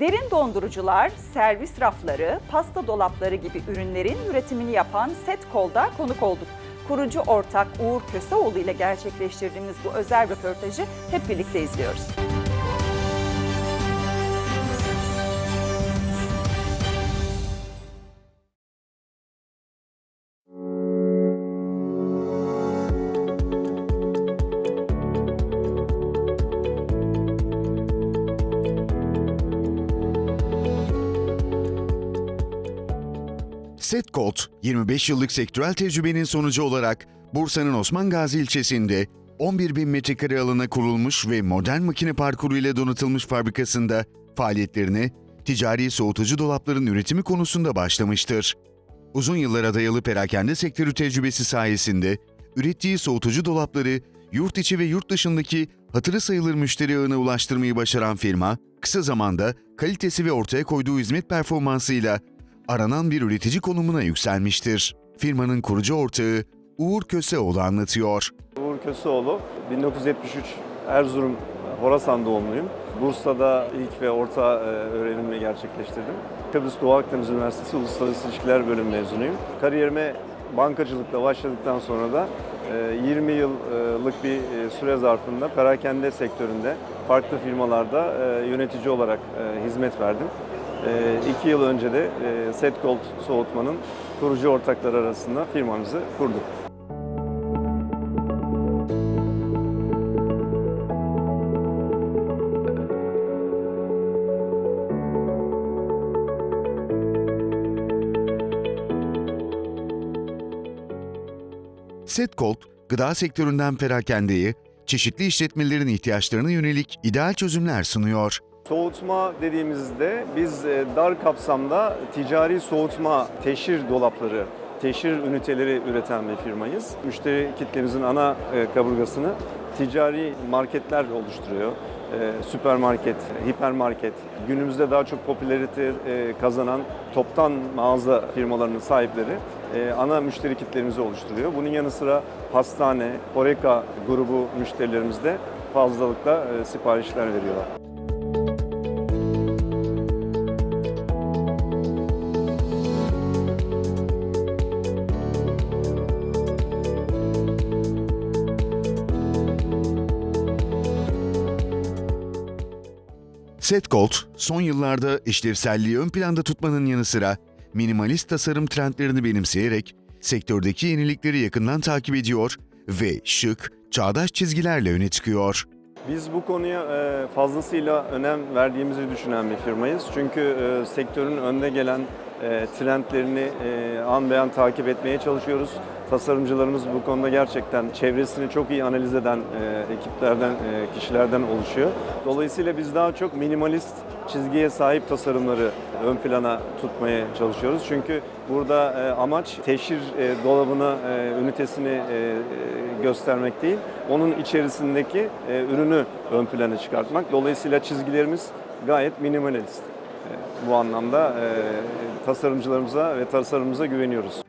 Derin dondurucular, servis rafları, pasta dolapları gibi ürünlerin üretimini yapan Setkol'da konuk olduk. Kurucu ortak Uğur Köseoğlu ile gerçekleştirdiğimiz bu özel röportajı hep birlikte izliyoruz. Setcolt, 25 yıllık sektörel tecrübenin sonucu olarak Bursa'nın Osman Gazi ilçesinde 11 bin metrekare alana kurulmuş ve modern makine parkuru ile donatılmış fabrikasında faaliyetlerine ticari soğutucu dolapların üretimi konusunda başlamıştır. Uzun yıllara dayalı perakende sektörü tecrübesi sayesinde ürettiği soğutucu dolapları yurt içi ve yurt dışındaki hatırı sayılır müşteri ağına ulaştırmayı başaran firma, kısa zamanda kalitesi ve ortaya koyduğu hizmet performansıyla aranan bir üretici konumuna yükselmiştir. Firmanın kurucu ortağı Uğur Köseoğlu anlatıyor. Uğur Köseoğlu, 1973 Erzurum Horasan doğumluyum. Bursa'da ilk ve orta e, öğrenimimi gerçekleştirdim. Kıbrıs Doğu Akdeniz Üniversitesi Uluslararası İlişkiler Bölümü mezunuyum. Kariyerime bankacılıkla başladıktan sonra da e, 20 yıllık bir e, süre zarfında perakende sektöründe farklı firmalarda e, yönetici olarak e, hizmet verdim. E, iki yıl önce de e, Setgold Soğutma'nın kurucu ortakları arasında firmamızı kurduk. Setcolt, gıda sektöründen perakendeye, çeşitli işletmelerin ihtiyaçlarına yönelik ideal çözümler sunuyor. Soğutma dediğimizde biz e, dar kapsamda ticari soğutma teşhir dolapları, teşhir üniteleri üreten bir firmayız. Müşteri kitlemizin ana e, kaburgasını ticari marketler oluşturuyor. E, Süpermarket, hipermarket, günümüzde daha çok popülarite kazanan toptan mağaza firmalarının sahipleri ana müşteri kitlerimizi oluşturuyor. Bunun yanı sıra hastane, Horeca grubu müşterilerimiz de fazlalıkla siparişler veriyorlar. Setcolt, son yıllarda işlevselliği ön planda tutmanın yanı sıra minimalist tasarım trendlerini benimseyerek sektördeki yenilikleri yakından takip ediyor ve şık, çağdaş çizgilerle öne çıkıyor. Biz bu konuya e, fazlasıyla önem verdiğimizi düşünen bir firmayız. Çünkü e, sektörün önde gelen e, trendlerini e, an takip etmeye çalışıyoruz. Tasarımcılarımız bu konuda gerçekten çevresini çok iyi analiz eden e, ekiplerden, e, kişilerden oluşuyor. Dolayısıyla biz daha çok minimalist çizgiye sahip tasarımları ön plana tutmaya çalışıyoruz. Çünkü burada e, amaç teşhir e, dolabını, e, ünitesini göstermek değil, onun içerisindeki ürünü ön plana çıkartmak. Dolayısıyla çizgilerimiz gayet minimalist. Bu anlamda e, tasarımcılarımıza ve tasarımımıza güveniyoruz.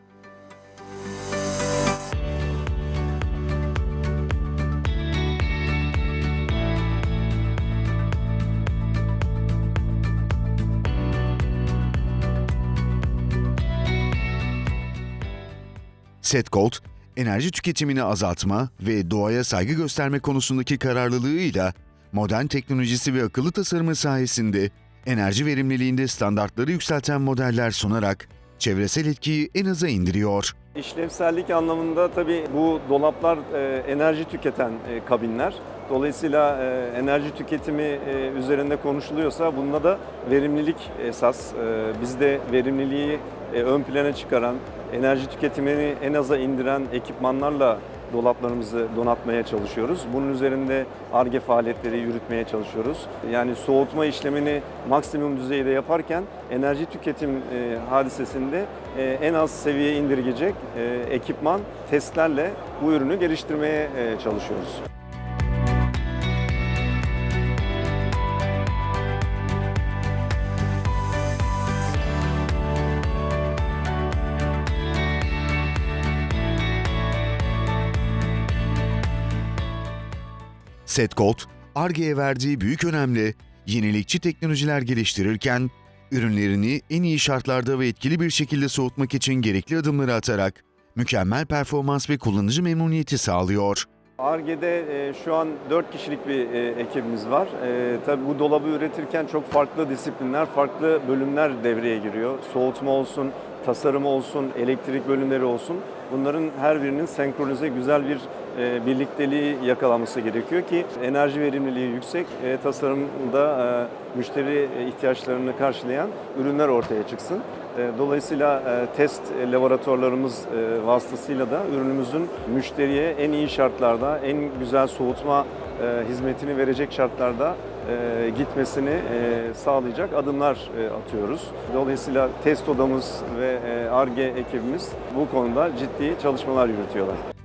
Setcolt, enerji tüketimini azaltma ve doğaya saygı gösterme konusundaki kararlılığıyla modern teknolojisi ve akıllı tasarımı sayesinde enerji verimliliğinde standartları yükselten modeller sunarak çevresel etkiyi en aza indiriyor. İşlevsellik anlamında tabii bu dolaplar e, enerji tüketen e, kabinler. Dolayısıyla e, enerji tüketimi üzerinde konuşuluyorsa bunda da verimlilik esas. E, biz de verimliliği ön plana çıkaran, enerji tüketimini en aza indiren ekipmanlarla dolaplarımızı donatmaya çalışıyoruz. Bunun üzerinde ARGE faaliyetleri yürütmeye çalışıyoruz. Yani soğutma işlemini maksimum düzeyde yaparken enerji tüketim e, hadisesinde e, en az seviyeye indirgeyecek e, ekipman, testlerle bu ürünü geliştirmeye çalışıyoruz. Setcolt, Arge'ye verdiği büyük önemle yenilikçi teknolojiler geliştirirken, ürünlerini en iyi şartlarda ve etkili bir şekilde soğutmak için gerekli adımları atarak mükemmel performans ve kullanıcı memnuniyeti sağlıyor. Arge'de e, şu an 4 kişilik bir e, ekibimiz var. E, tabii bu dolabı üretirken çok farklı disiplinler, farklı bölümler devreye giriyor. Soğutma olsun, tasarım olsun, elektrik bölümleri olsun. Bunların her birinin senkronize güzel bir birlikteliği yakalanması gerekiyor ki enerji verimliliği yüksek, e, tasarımda e, müşteri ihtiyaçlarını karşılayan ürünler ortaya çıksın. E, Dolayısıyla e, test laboratuvarlarımız e, vasıtasıyla da ürünümüzün müşteriye en iyi şartlarda, en güzel soğutma e, hizmetini verecek şartlarda e, gitmesini e, sağlayacak adımlar e, atıyoruz. Dolayısıyla test odamız ve ARGE ekibimiz bu konuda ciddi çalışmalar yürütüyorlar.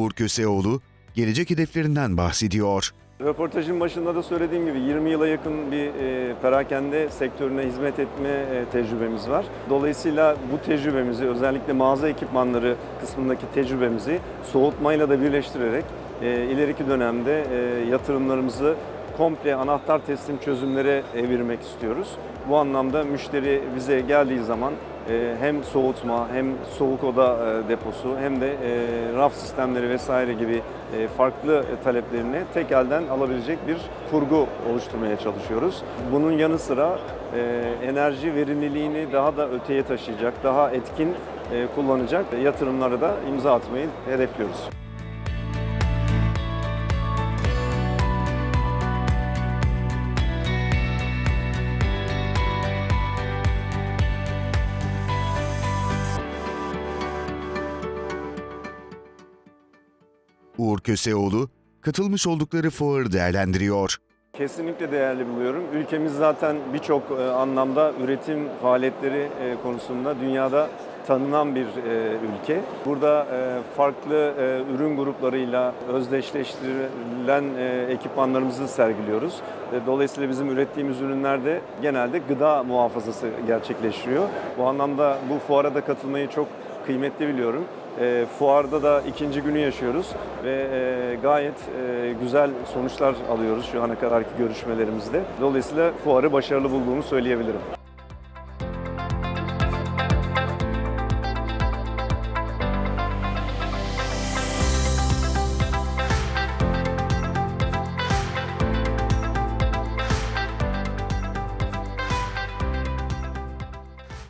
Uğur Köseoğlu, gelecek hedeflerinden bahsediyor. Röportajın başında da söylediğim gibi 20 yıla yakın bir e, perakende sektörüne hizmet etme e, tecrübemiz var. Dolayısıyla bu tecrübemizi özellikle mağaza ekipmanları kısmındaki tecrübemizi soğutmayla da birleştirerek e, ileriki dönemde e, yatırımlarımızı komple anahtar teslim çözümlere evirmek istiyoruz. Bu anlamda müşteri bize geldiği zaman hem soğutma hem soğuk oda e, deposu hem de e, raf sistemleri vesaire gibi e, farklı taleplerini tek elden alabilecek bir kurgu oluşturmaya çalışıyoruz. Bunun yanı sıra enerji verimliliğini daha da öteye taşıyacak, daha etkin kullanacak yatırımlara da imza atmayı hedefliyoruz. Uğur Köseoğlu, katılmış oldukları fuarı değerlendiriyor. Kesinlikle değerli buluyorum. Ülkemiz zaten birçok e, anlamda üretim faaliyetleri e, konusunda dünyada tanınan bir e, ülke. Burada farklı ürün gruplarıyla özdeşleştirilen ekipmanlarımızı sergiliyoruz. Dolayısıyla bizim ürettiğimiz ürünlerde genelde gıda muhafazası gerçekleşiyor. Bu anlamda bu fuara da katılmayı çok kıymetli biliyorum. E, fuarda da ikinci günü yaşıyoruz ve e, gayet e, güzel sonuçlar alıyoruz şu ana kadarki görüşmelerimizde. Dolayısıyla fuarı başarılı bulduğumu söyleyebilirim.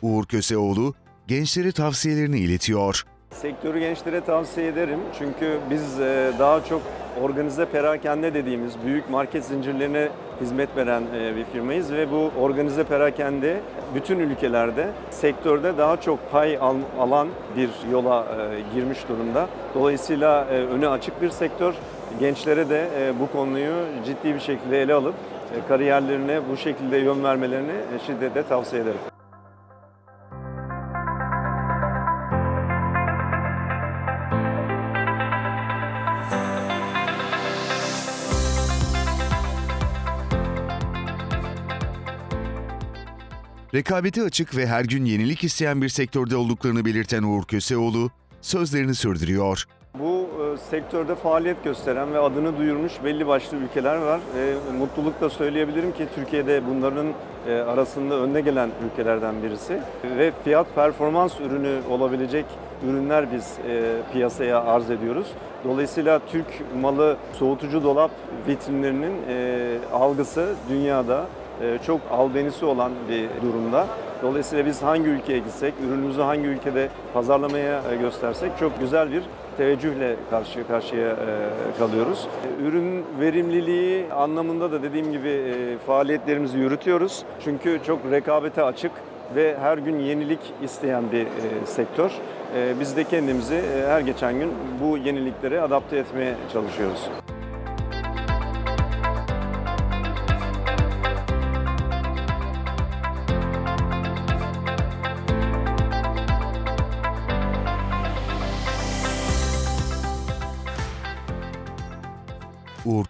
Uğur Köseoğlu, gençlere tavsiyelerini iletiyor. Sektörü gençlere tavsiye ederim. Çünkü biz e, daha çok organize perakende dediğimiz büyük market zincirlerine hizmet veren e, bir firmayız ve bu organize perakende bütün ülkelerde sektörde daha çok pay al- alan bir yola e, girmiş durumda. Dolayısıyla önü açık bir sektör. Gençlere de bu konuyu ciddi bir şekilde ele alıp kariyerlerine bu şekilde yön vermelerini şiddetle tavsiye ederim. Rekabeti açık ve her gün yenilik isteyen bir sektörde olduklarını belirten Uğur Köseoğlu, sözlerini sürdürüyor. Bu e, sektörde faaliyet gösteren ve adını duyurmuş belli başlı ülkeler var. E, mutlulukla söyleyebilirim ki Türkiye'de bunların e, arasında önde gelen ülkelerden birisi. Ve fiyat performans ürünü olabilecek ürünler biz e, piyasaya arz ediyoruz. Dolayısıyla Türk malı soğutucu dolap vitrinlerinin e, algısı dünyada çok albenisi olan bir durumda. Dolayısıyla biz hangi ülkeye gitsek, ürünümüzü hangi ülkede pazarlamaya e, göstersek çok güzel bir teveccühle karşı karşıya e, kalıyoruz. E, Ürün verimliliği anlamında da dediğim gibi e, faaliyetlerimizi yürütüyoruz. Çünkü çok rekabete açık ve her gün yenilik isteyen bir e, sektör. E, Biz de kendimizi e, her geçen gün bu yeniliklere adapte etmeye çalışıyoruz.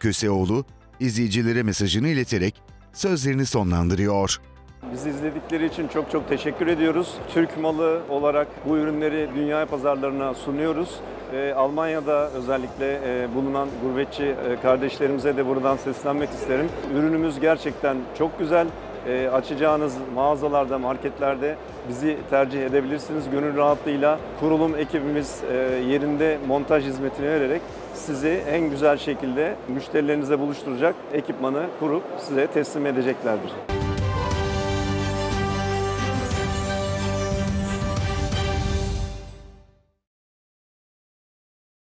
Köseoğlu, izleyicilere mesajını ileterek sözlerini sonlandırıyor. Bizi izledikleri için çok çok teşekkür ediyoruz. Türk malı olarak bu ürünleri dünya pazarlarına sunuyoruz. Ee, Almanya'da özellikle e, bulunan gurbetçi e, kardeşlerimize de buradan seslenmek isterim. Ürünümüz gerçekten çok güzel. E, açacağınız mağazalarda, marketlerde bizi tercih edebilirsiniz. Gönül rahatlığıyla kurulum ekibimiz e, yerinde montaj hizmetini vererek sizi en güzel şekilde müşterilerinize buluşturacak ekipmanı kurup size teslim edeceklerdir.